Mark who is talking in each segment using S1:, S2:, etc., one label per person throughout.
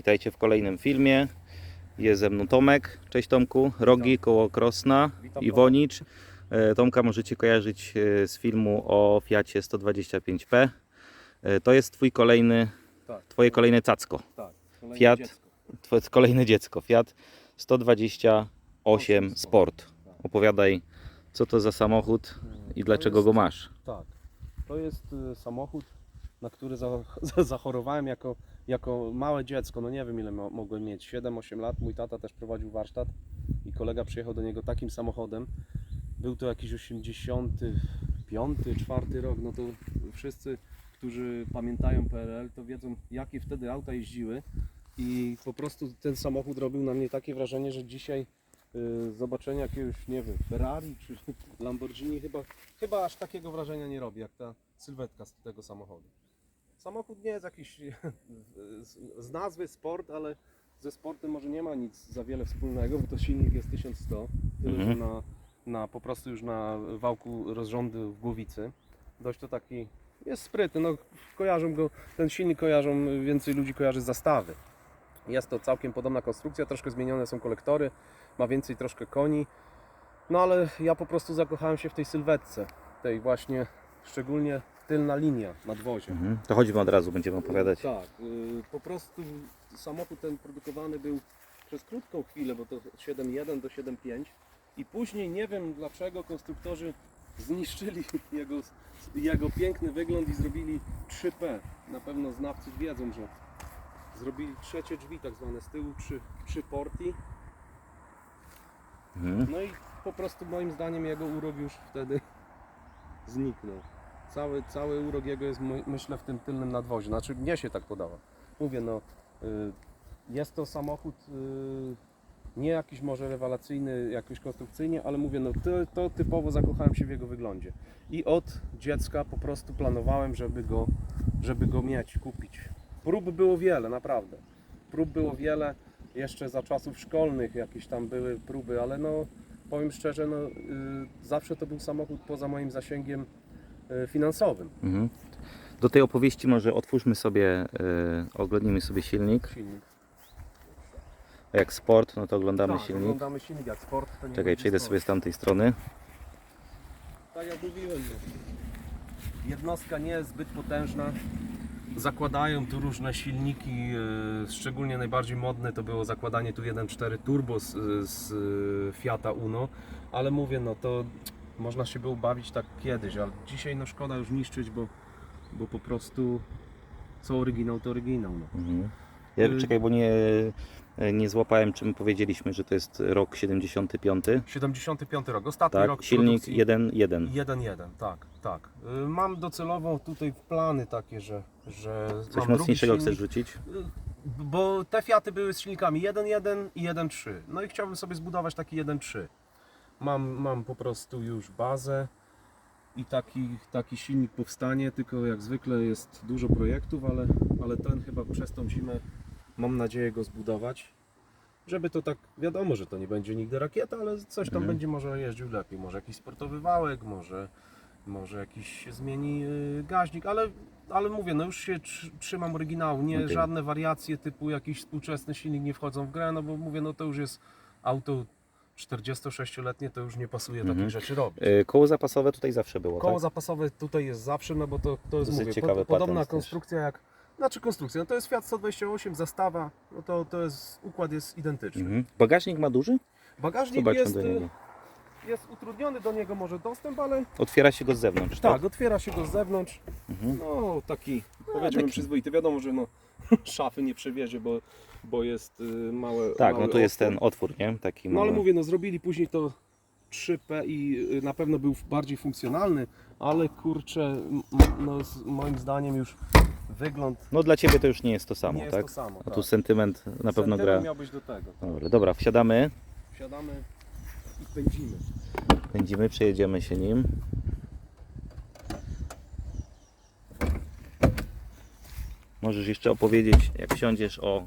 S1: Witajcie w kolejnym filmie. Jest ze mną Tomek. Cześć Tomku. Rogi koło Krosna.
S2: Witam,
S1: Iwonicz. E, Tomka możecie kojarzyć e, z filmu o Fiacie 125P. E, To jest twój kolejny,
S2: Tak.
S1: twoje kolejne cacko.
S2: Tak. kolejne
S1: Fiat.
S2: dziecko.
S1: Twoje kolejne dziecko. Fiat 128 Sport. Opowiadaj, co to za samochód i
S2: To
S1: dlaczego
S2: jest-
S1: go masz.
S2: Tak. To jest y, samochód, na który za, za, zachorowałem jako, jako małe dziecko. No nie wiem ile mo- mogłem mieć. 7-8 lat. Mój tata też prowadził warsztat i kolega przyjechał do niego takim samochodem. Był to jakiś 85, 4 rok. No to wszyscy, którzy pamiętają PRL, to wiedzą jakie wtedy auta jeździły. I po prostu ten samochód robił na mnie takie wrażenie, że dzisiaj y, zobaczenie jakiegoś, nie wiem, Ferrari czy Lamborghini chyba, chyba aż takiego wrażenia nie robi, jak ta sylwetka z tego samochodu. Samochód nie jest jakiś z, nazwy sport, ale ze sportem może nie ma nic za wiele wspólnego, bo to silnik jest 1100, tyle
S1: Mhm.
S2: że na, na po prostu już na wałku rozrządu w głowicy. Dość to taki, jest sprytny, no kojarzą go, ten silnik kojarzą, więcej ludzi kojarzy z zastawy. Jest to całkiem podobna konstrukcja, troszkę zmienione są kolektory, ma więcej troszkę koni. No ale ja po prostu zakochałem się w tej sylwetce, tej właśnie szczególnie tylna linia nadwozia.
S1: Mhm. To chodźmy od razu, będziemy opowiadać.
S2: Tak, y, po prostu samochód ten produkowany był przez krótką chwilę, bo to 7.1 do 7.5 i później nie wiem dlaczego konstruktorzy zniszczyli jego, jego piękny wygląd i zrobili 3P. Na pewno znawcy wiedzą, że zrobili trzecie drzwi tak zwane z tyłu, trzy, trzy porti.
S1: Mhm.
S2: No i po prostu moim zdaniem jego urok już wtedy zniknął. Cały, cały urok jego jest my- myślę w tym tylnym nadwoziu. Znaczy mnie się tak podoba. Mówię no, y, jest to samochód y, nie jakiś może rewelacyjny, jakoś konstrukcyjnie, ale mówię no to, to typowo zakochałem się w jego wyglądzie. I od dziecka po prostu planowałem, żeby go, żeby go mieć, kupić. Prób było wiele, naprawdę. Prób było wiele. Jeszcze za czasów szkolnych jakieś tam były próby, ale no powiem szczerze, no, y, zawsze to był samochód poza moim zasięgiem finansowym.
S1: Mhm. Do tej opowieści może otwórzmy sobie, yy, oglądnijmy sobie silnik.
S2: Silnik.
S1: A Jak sport, no to oglądamy
S2: tak,
S1: silnik.
S2: oglądamy silnik jak sport. To nie
S1: Czekaj, przejdę
S2: sport.
S1: sobie z tamtej strony.
S2: Tak jak mówiłem, no. jednostka nie jest zbyt potężna. Zakładają tu różne silniki, e, szczególnie najbardziej modne to było zakładanie tu 1.4 turbo z, z e, Fiata Uno, ale mówię, no to można się było bawić tak kiedyś, ale dzisiaj no szkoda już niszczyć, bo, bo po prostu co oryginał to oryginał. No.
S1: Mhm. Ja,
S2: Y-
S1: czekaj, bo nie, nie złapałem, czy my powiedzieliśmy, że to jest rok 75.
S2: 75 rok, ostatni
S1: Tak,
S2: rok
S1: silnik
S2: produkcji.
S1: 1.1.
S2: 1-1, tak, tak. Y, Mam docelowo tutaj plany takie, że, że
S1: Coś mocniejszego chcesz rzucić?
S2: y, Bo te Fiaty były z silnikami 1.1 i 1.3. No i chciałbym sobie zbudować taki 1.3. Mam, mam po prostu już bazę i taki, taki silnik powstanie, tylko jak zwykle jest dużo projektów, ale, ale ten chyba przez tą zimę mam nadzieję go zbudować. Żeby to tak, wiadomo, że to nie będzie nigdy rakieta, ale coś tam
S1: Mhm.
S2: będzie może jeździł lepiej. Może jakiś sportowy wałek, może, może jakiś się zmieni y, gaźnik, ale, ale mówię, no już się tr- trzymam oryginału. Nie,
S1: Okej.
S2: żadne wariacje typu jakiś współczesny silnik nie wchodzą w grę, no bo mówię, no to już jest auto 46-letnie, to już nie pasuje
S1: Mhm.
S2: takich rzeczy robić.
S1: Y, Koło zapasowe tutaj zawsze było,
S2: Koło
S1: tak?
S2: zapasowe tutaj jest zawsze, no bo to, to jest
S1: Dosyć
S2: mówię,
S1: ciekawy
S2: pod, podobna
S1: patent też.
S2: konstrukcja jak. Znaczy konstrukcja, no to jest Fiat 128, zastawa, no to, to jest, układ jest identyczny.
S1: Mhm. Bagażnik ma duży?
S2: Bagażnik
S1: Zobaczmy
S2: jest, y, jest utrudniony do niego może dostęp, ale
S1: Otwiera się go z zewnątrz,
S2: tak, otwiera się go z zewnątrz.
S1: Mhm.
S2: No taki, powiedziałbym
S1: taki.
S2: przyzwoity. Wiadomo, że no, szafy nie przewiezie, bo, bo jest y, małe.
S1: Tak,
S2: mały
S1: no tu jest ten otwór, nie? Taki
S2: No ale
S1: mały.
S2: mówię, no zrobili później to 3P i y, na pewno był bardziej funkcjonalny, ale kurczę, no moim zdaniem już wygląd
S1: No dla Ciebie to już nie jest to samo, tak?
S2: to samo.
S1: A
S2: tak.
S1: tu sentyment na pewno
S2: Sentyment
S1: gra.
S2: miał być do tego.
S1: Dobra, dobra, wsiadamy,
S2: Wsiadamy i pędzimy.
S1: pędzimy, przejedziemy się nim. Możesz jeszcze opowiedzieć, jak wsiądziesz o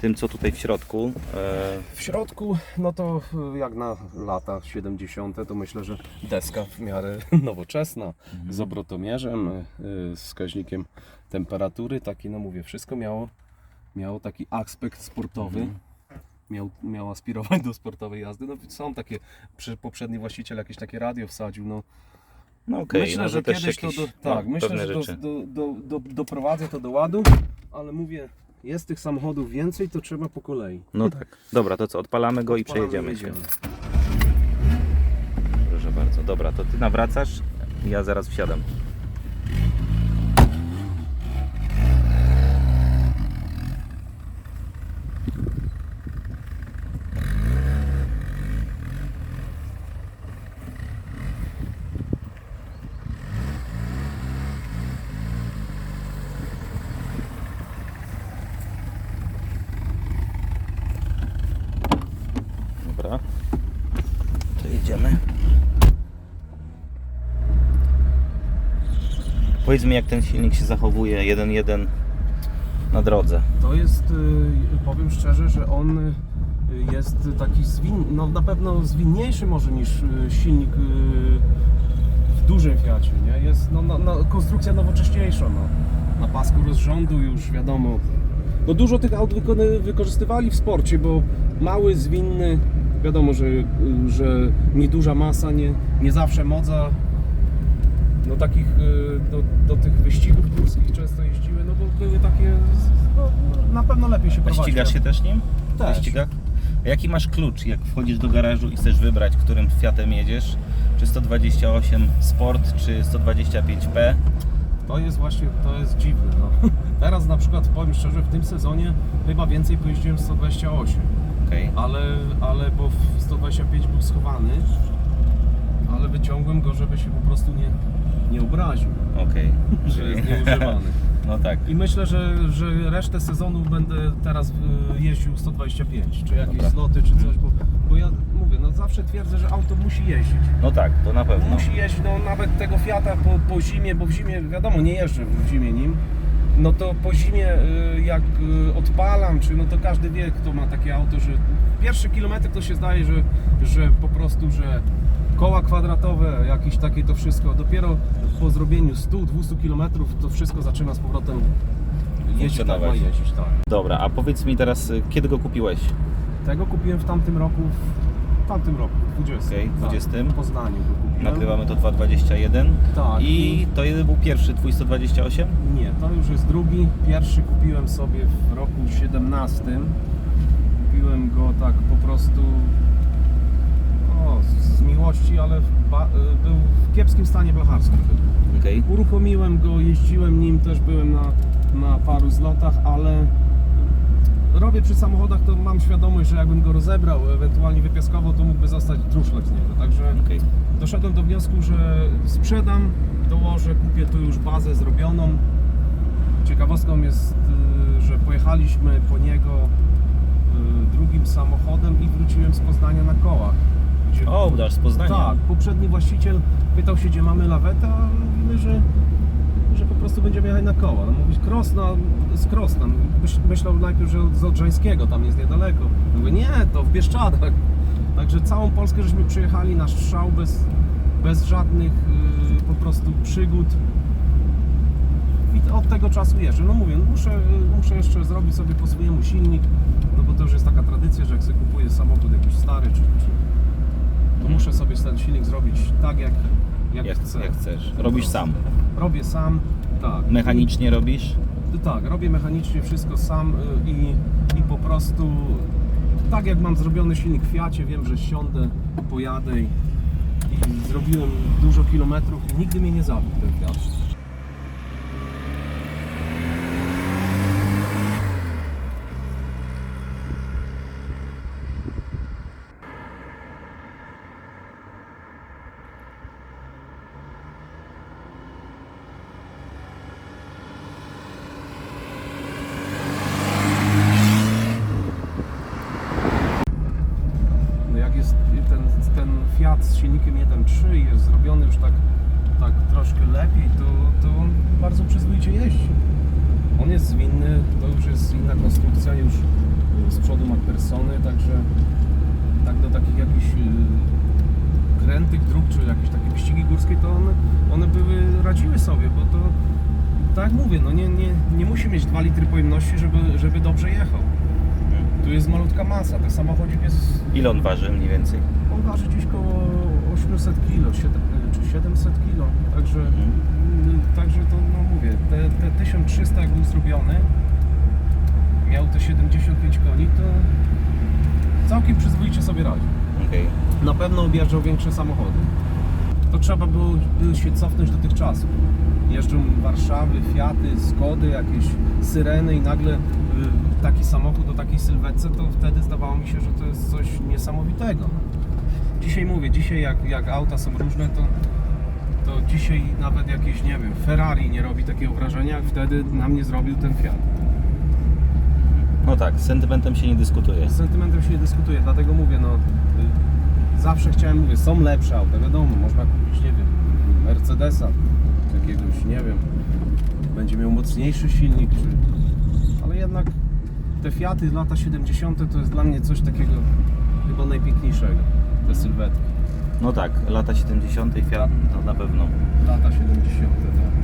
S1: tym, co tutaj w środku. E,
S2: W środku, no to y, jak na lata 70., to myślę, że deska w miarę nowoczesna, z obrotomierzem, y, z wskaźnikiem temperatury, taki no mówię, wszystko miało miało taki aspekt sportowy.
S1: Mhm.
S2: Miał, miał aspirować do sportowej jazdy. No są takie, poprzedni właściciel jakieś takie radio wsadził, no
S1: No okej,
S2: myślę,
S1: no,
S2: że kiedyś to do,
S1: no,
S2: tak, myślę,
S1: pewne
S2: że do, do, do, do, doprowadzę to do ładu, ale mówię, jest tych samochodów więcej, to trzeba po kolei.
S1: No tak. Dobra, to co, odpalamy go i
S2: Odpalamy,
S1: przejedziemy się. Proszę bardzo. Dobra, to ty nawracasz i ja zaraz wsiadam. Dobra. To jedziemy. Powiedz mi, jak ten silnik się zachowuje 1.1 na drodze.
S2: To jest, y, powiem szczerze, że on y, jest taki zwin, no na pewno zwinniejszy może niż y, silnik w dużym Fiacie, nie? Jest no, no, no, konstrukcja nowocześniejsza, no. Na pasku rozrządu już wiadomo. No dużo tych aut wykorzystywali w sporcie, bo mały, zwinny, wiadomo, że, że nieduża masa, nie, nie zawsze moca. No takich y, do, do tych wyścigów górskich często jeździły, no bo były takie, no, na pewno lepiej się prowadzi.
S1: ścigasz się też nim?
S2: Też.
S1: Wyścigach? A Jaki masz klucz, jak wchodzisz do garażu i chcesz wybrać, którym Fiatem jedziesz? Czy 128 Sport, czy 125P?
S2: To jest właśnie, to jest dziwne. No. Teraz na przykład powiem szczerze, w tym sezonie chyba więcej pojeździłem 128,
S1: Okej.
S2: ale, ale bo w 125 był schowany, ale wyciągłem go, żeby się po prostu nie, nie obraził,
S1: Okej.
S2: że jest nieużywany.
S1: No tak.
S2: I myślę, że, że resztę sezonu będę teraz y, jeździł 125, czy jakieś
S1: Dobra.
S2: zloty, czy coś, bo, bo ja mówię, no zawsze twierdzę, że auto musi jeździć.
S1: No tak, to na pewno.
S2: Musi jeździć, no nawet tego Fiata po, po zimie, bo w zimie, wiadomo, nie jeżdżę w zimie nim, no to po zimie y, jak y, odpalam, czy no to każdy wie, kto ma takie auto, że pierwszy kilometr to się zdaje, że, że po prostu, że koła kwadratowe, jakieś takie to wszystko, dopiero po zrobieniu 100-200 kilometrów to wszystko zaczyna z powrotem jeździć tak, ma jeździć, tak.
S1: Dobra, a powiedz mi teraz, y, kiedy go kupiłeś?
S2: Tego kupiłem w tamtym roku, w tamtym roku, 20.
S1: Okej, 20.
S2: Tak, w Poznaniu go kupiłem.
S1: Nagrywamy to 2.21.
S2: Tak.
S1: I to jeden był pierwszy twój 128?
S2: Nie, to już jest drugi. Pierwszy kupiłem sobie w roku 17. Kupiłem go tak po prostu miłości, ale y, był w kiepskim stanie blacharskim.
S1: Okej.
S2: Uruchomiłem go, jeździłem nim, też byłem na, na paru zlotach, ale robię przy samochodach, to mam świadomość, że jakbym go rozebrał, ewentualnie wypiaskował, to mógłby zostać druszlek z niego. Także
S1: Okej.
S2: doszedłem do wniosku, że sprzedam, dołożę, kupię tu już bazę zrobioną. Ciekawostką jest, y, że pojechaliśmy po niego y, drugim samochodem i wróciłem z Poznania na kołach.
S1: O, dasz z Poznania.
S2: tak, poprzedni właściciel pytał się, gdzie mamy lawetę, a mówimy, że, że po prostu będziemy jechać na koła. No mówić, Krosna, z Krosna. Myśl, myślał najpierw, że z Odrzańskiego, tam jest niedaleko. Mówię, nie, to w Bieszczadach. Także całą Polskę żeśmy przyjechali na strzał bez, bez żadnych y, po prostu przygód. I od tego czasu jeżdżę. No mówię, no muszę, muszę jeszcze zrobić sobie po swojemu silnik, no bo to już jest taka tradycja, że jak sobie kupuję samochód jakiś stary, czy, czy to muszę sobie ten silnik zrobić tak jak, jak,
S1: Jak,
S2: chcę.
S1: jak chcesz. Robisz sam.
S2: Robię sam, tak.
S1: Mechanicznie robisz?
S2: Tak, robię mechanicznie wszystko sam y, i, i po prostu tak jak mam zrobiony silnik w Fiacie, wiem, że siądę, pojadę i, i zrobiłem dużo kilometrów i nigdy mnie nie zabił ten Fiat. No jak jest ten, ten Fiat z silnikiem 1.3 i jest zrobiony już tak, tak troszkę lepiej, to, to on bardzo przyzwoicie jeździ. On jest zwinny, to już jest inna konstrukcja, już y, z przodu ma persony, także tak do takich jakichś y, krętych dróg, czy jakieś takie wyścigi górskie, to one, one były, radziły sobie, bo to tak mówię, no nie, nie, nie musi mieć 2 litry pojemności, żeby, żeby dobrze jechał. Tu jest malutka masa, ten samochodzik jest,
S1: Ile on waży mniej więcej?
S2: on waży gdzieś koło 800 kg, czy 700 kg, także, mm, także to no mówię, te, te 1300 jak był zrobiony, miał te 75 koni, to całkiem przyzwoicie sobie radzi.
S1: Okej.
S2: Na pewno objeżdżał większe samochody. To trzeba było by się cofnąć do tych czasów. Jeżdżą Warszawy, Fiaty, Skody, jakieś Syreny i nagle taki samochód o takiej sylwetce, to wtedy zdawało mi się, że to jest coś niesamowitego. Dzisiaj mówię, dzisiaj jak, jak auta są różne, to, to dzisiaj nawet jakieś, nie wiem, Ferrari nie robi takiego wrażenia, jak wtedy na mnie zrobił ten Fiat.
S1: No tak, z sentymentem się nie dyskutuje.
S2: Z sentymentem się nie dyskutuje, dlatego mówię, no y, zawsze chciałem, mówię, są lepsze auta, wiadomo, można kupić, nie wiem, Mercedesa, jakiegoś, nie wiem, będzie miał mocniejszy silnik, czy... ale jednak te Fiaty lata 70. to jest dla mnie coś takiego chyba najpiękniejszego, te sylwetki,
S1: No tak, lata 70. Fiat, no na pewno.
S2: lata 70. tak.